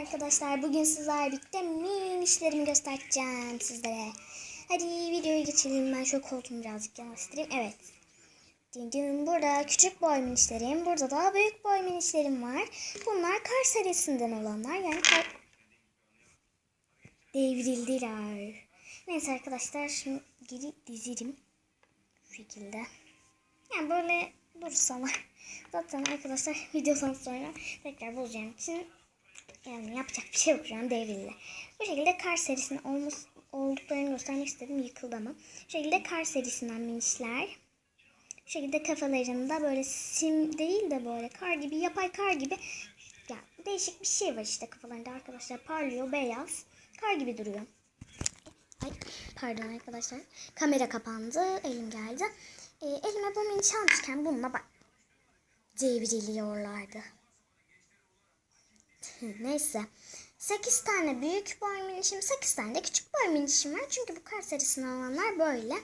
arkadaşlar. Bugün sizlerle birlikte minişlerimi göstereceğim sizlere. Hadi videoya geçelim. Ben şu koltuğumu birazcık yanaştırayım. Evet. Din. Burada küçük boy minişlerim. Burada da büyük boy minişlerim var. Bunlar kar serisinden olanlar. Yani kar... Devrildiler. Neyse arkadaşlar şimdi geri dizerim. Şu şekilde. Yani böyle dursalar. Zaten arkadaşlar videodan sonra tekrar bulacağım için yani yapacak bir şey yok şu an devrildi. Bu şekilde kar serisinin olmuş, olduklarını göstermek istedim. Yıkıldı ama. Bu şekilde kar serisinden minişler. Bu şekilde kafalarında böyle sim değil de böyle kar gibi yapay kar gibi ya değişik bir şey var işte kafalarında arkadaşlar parlıyor beyaz kar gibi duruyor. Ay pardon arkadaşlar kamera kapandı elim geldi. Ee, elime bu mini almışken bununla bak devriliyorlardı. Neyse. 8 tane büyük boy minişim, 8 tane de küçük boy minişim var. Çünkü bu kar serisini alanlar böyle.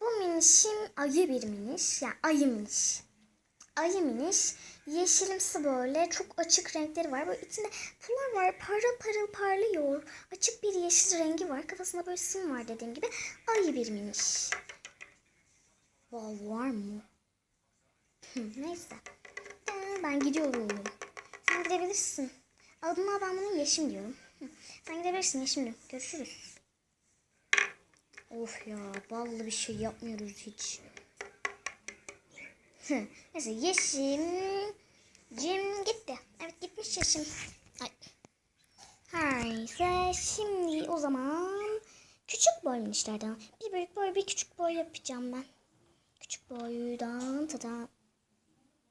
Bu minişim ayı bir miniş. Yani ayı miniş. Ayı miniş. Yeşilimsi böyle. Çok açık renkleri var. Böyle içinde pullar var. Parıl parıl parlıyor. Açık bir yeşil rengi var. Kafasında böyle sim var dediğim gibi. Ayı bir miniş. Bal var mı? Neyse. Ben gidiyorum. Sen gidebilirsin. Adına ben bunu Yeşim diyorum. Sen gidebilirsin Yeşim diyorum. Görüşürüz. Of ya ballı bir şey yapmıyoruz hiç. Neyse Yeşim. Cim gitti. Evet gitmiş Yeşim. Ay. Her neyse şimdi o zaman küçük boy minişlerden bir büyük boy bir küçük boy yapacağım ben. Küçük boydan tada.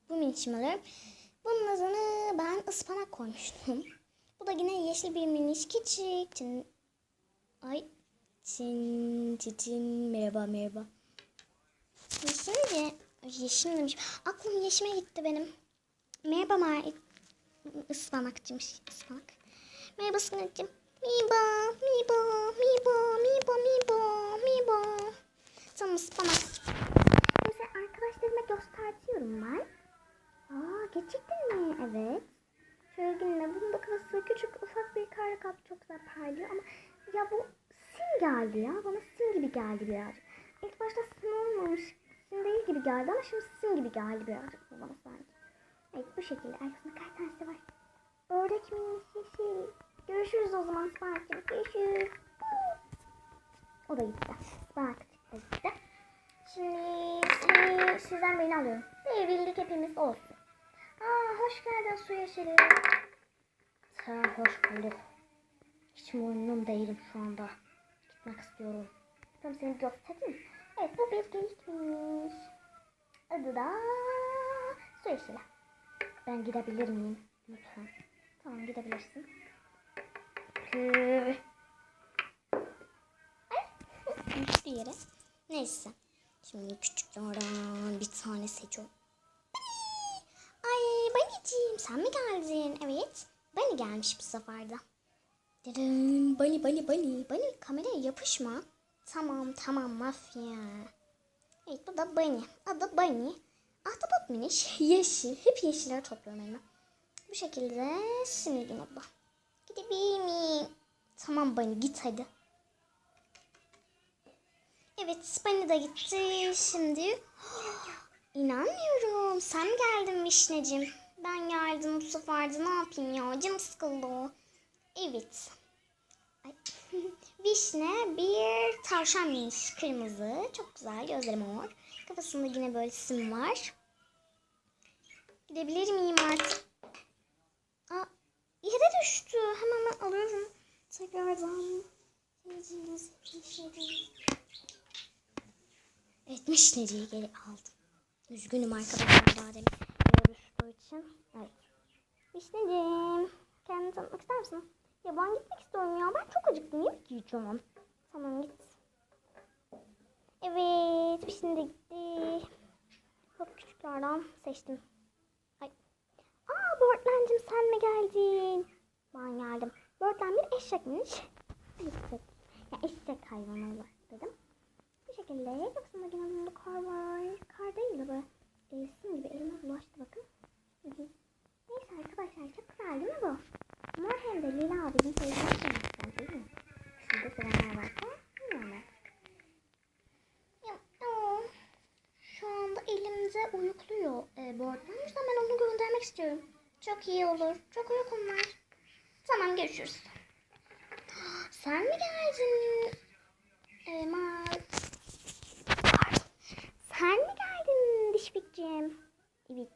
Bu minişimi alıyorum. Bunun adını ben ıspanak koymuştum. Bu da yine yeşil bir miniş küçük. Çin... Ay. Çin, çin, çin. Merhaba merhaba. Yeşil Yeşil demişim. Aklım yeşime gitti benim. Merhaba Mar ıspanakçıymış ıspanak. Merhaba ıspanakçım. Miba, miba, miba, miba, miba, miba. Tamam ıspanak. Mesela arkadaşlarıma göstertiyorum ben. Aa gerçekten mi? Evet. Şöyle yine bunun da kafası küçük ufak bir kare kap parlıyor ama ya bu sim geldi ya. Bana sim gibi geldi birazcık. İlk başta sim olmamış. Sim değil gibi geldi ama şimdi sim gibi geldi birazcık bana sanki. Evet bu şekilde. Arkasında kaç tanesi var. Ördek miyiz yeşil. Görüşürüz o zaman Spark'cığım. Görüşürüz. O da gitti. Spark gitti. Şimdi seni, sizden beni alıyorum. Devrildik hepimiz olsun. Aa hoş geldin su yeşili. Sen hoş bulduk. Hiç memnun değilim şu anda. Gitmek istiyorum. Tamam seni göstereyim. Evet bu bir geyikmiş. Adı da yeşili. Ben gidebilir miyim? Lütfen. Tamam gidebilirsin. Ay. Düştü yere. Neyse. Şimdi küçüklerden bir tane seçiyorum. Ay Bani'ciğim sen mi geldin? Evet. Bani gelmiş bu sefer de. Dedim Bani Bani Bani. Bani kameraya yapışma. Tamam tamam mafya. Evet bu da Bani. Adı Bani. Ahtapot miniş. Yeşil. Hep yeşilleri topluyorum elime. Bu şekilde sinirli abla. Gidebilir miyim? Tamam Bani git hadi. Evet Spani de gitti. Şimdi inanmıyorum. Sen geldin Vişneciğim? Ben geldim bu sefer de ne yapayım ya? Canım sıkıldı. Evet. Vişne bir tavşanmış. Kırmızı. Çok güzel. Gözleri mor. Kafasında yine böyle sim var. Gidebilir miyim artık? Aa, yere düştü. Hemen alıyorum. Tekrardan. Evet Mişneci'yi geri aldım. Üzgünüm arkadaşlar daha düştüğü için. Evet. Mişneciğim. Kendini tanıtmak ister misin? Ya ben gitmek istiyorum ya. Ben çok acıktım. Yemek yiyeceğim. Tamam git. Evet. De gitti. Çok küçüklerden seçtim. Ay. Aa Börtlencim sen mi geldin? Ben geldim. Börtlen bir eşekmiş. Eşek. Ya eşek hayvanı olarak dedim. Bu şekilde yoksa makinemde kar var. Kar değil de böyle e, sim gibi elime bulaştı bakın. Neyse arkadaşlar çok güzel değil mi bu? Benim de Lila abinin sevdiğim şeyler değil mi? Şurada sevenler varsa bilmiyorum artık. Ya, o, şu anda elimde uyukluyor e, Boardman. O yüzden ben onu göndermek istiyorum. Çok iyi olur. Çok uykum var. Tamam görüşürüz. Sen mi geldin? E, ma... Pardon. Sen mi geldin Dişbikciğim? Evet.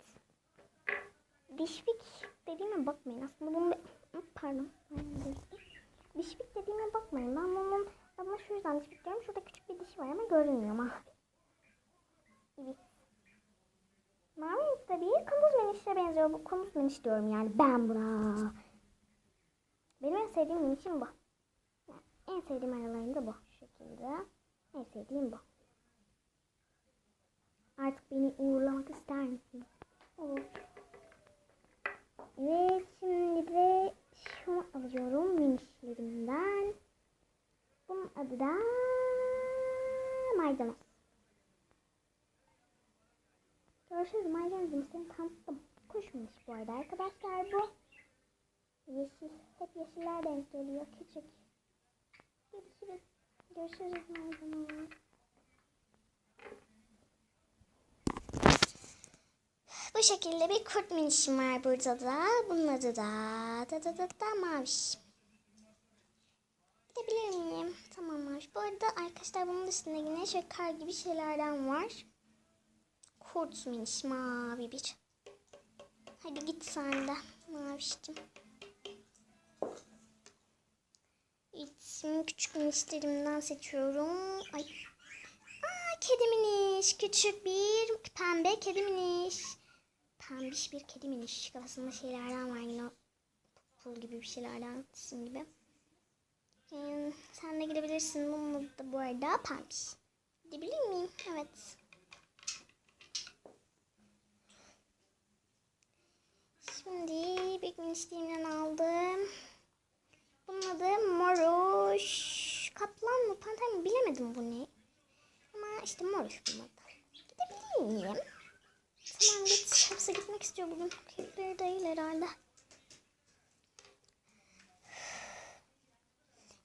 Dişbik dediğime bakmayın. Aslında bunun bir... Pardon. Dişbik dediğime bakmayın. Ben bunun adına şu yüzden dişbik diyorum. Şurada küçük bir dişi var ama görünmüyor mavi. Evet. Mavi tabii kunduz menişe benziyor. Bu kunduz meniş diyorum yani. Ben buna. Benim en sevdiğim menişim bu. Yani en sevdiğim aralarında bu. Şekilde. En sevdiğim bu. Artık beni uğurlamak ister misin? Olur. Evet şimdi de şunu alıyorum minişlerimden. Bunun adı da maydanoz. Görüşürüz maydanozum seni tanıttım. Kuş miniş bu arada arkadaşlar bu. Yeşil. Hep yeşiller denk geliyor. Küçük. Görüşürüz. Görüşürüz maydanoz. Bu şekilde bir kurt minişim var burada da. Bunun adı da da da da, da maviş. Gidebilir miyim? Tamam maviş. Bu arada arkadaşlar bunun üstünde yine şöyle kar gibi şeylerden var. Kurt miniş mavi bir. Hadi git sen de maviştim. İçim küçük minişlerimden seçiyorum. Ay. Aa, kedi miniş. Küçük bir pembe kedi miniş. Pembiş bir kedi miniş. Kafasında şeylerden var yine. Pul gibi bir şeylerden. Cisim gibi. Ee, sen de gidebilirsin. Adı da bu arada pembiş. Gidebilir miyim? Evet. Şimdi bir minişliğimden aldım. Bunun adı Moruş. Kaplan mı? Panter mi? Bilemedim bu ne. Ama işte Moruş bunun adı. Gidebilir? Tamam git. Hapse gitmek istiyor bugün. Keyifleri değil herhalde.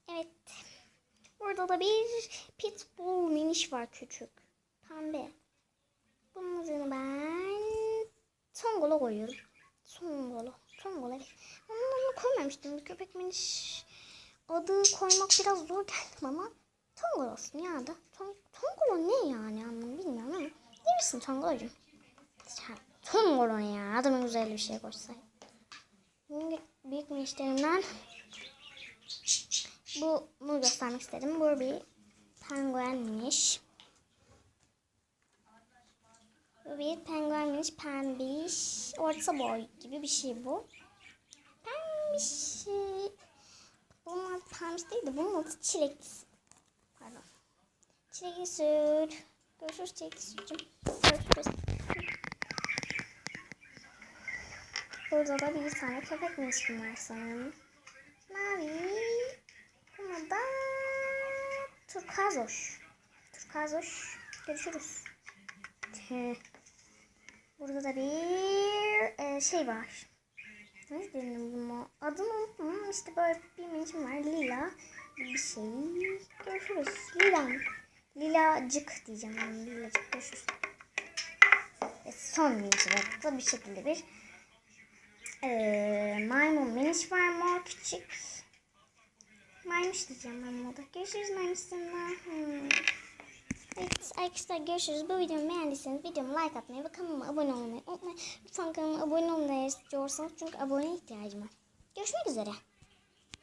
Evet. Burada da bir pitbull miniş var küçük. Pembe. Bunun adını ben Tongol'a koyuyorum. Tongolo. Tongolo evet. Ama onu koymamıştım. Bir köpek miniş adı koymak biraz zor geldi bana. Tongol olsun ya da. Tong Tongolo ne yani anlamı bilmiyorum ama. Değilsin Tongolo'cum. Tongolo ne ya? Adamın güzel bir şey koysaydı. Şimdi büyük minişlerimden bu bunu göstermek istedim. Bu bir penguenmiş. Bu bir penguenmiş, pembiş, orta boy gibi bir şey bu. Pembiş. Bunun adı pembiş değil de bunun adı çilekli. Pardon. Çilekli süt. Görüşürüz çilekli sütcüm. Görüşürüz. Burada da bir tane köpek minişim var sanırım. Mavi. Buna da turkazoş. Turkazoş. Görüşürüz. Tüh. Burada da bir e, şey var. Ne dedim bunu? Adını unuttum. İşte böyle bir minişim var. Lila bir şey. Görüşürüz. Lila. Lilacık diyeceğim. Yani lilacık. Görüşürüz. Ve son minişim da bir şekilde bir ee, maymun miniş var mor küçük. Maymuş diyeceğim ben buna da. Görüşürüz maymusumla. Hmm. Evet arkadaşlar görüşürüz. Bu videomu beğendiyseniz videomu like atmayı ve kanalıma abone olmayı unutmayın. Lütfen kanalıma abone olmayı istiyorsanız çünkü abone ihtiyacım var. Görüşmek üzere.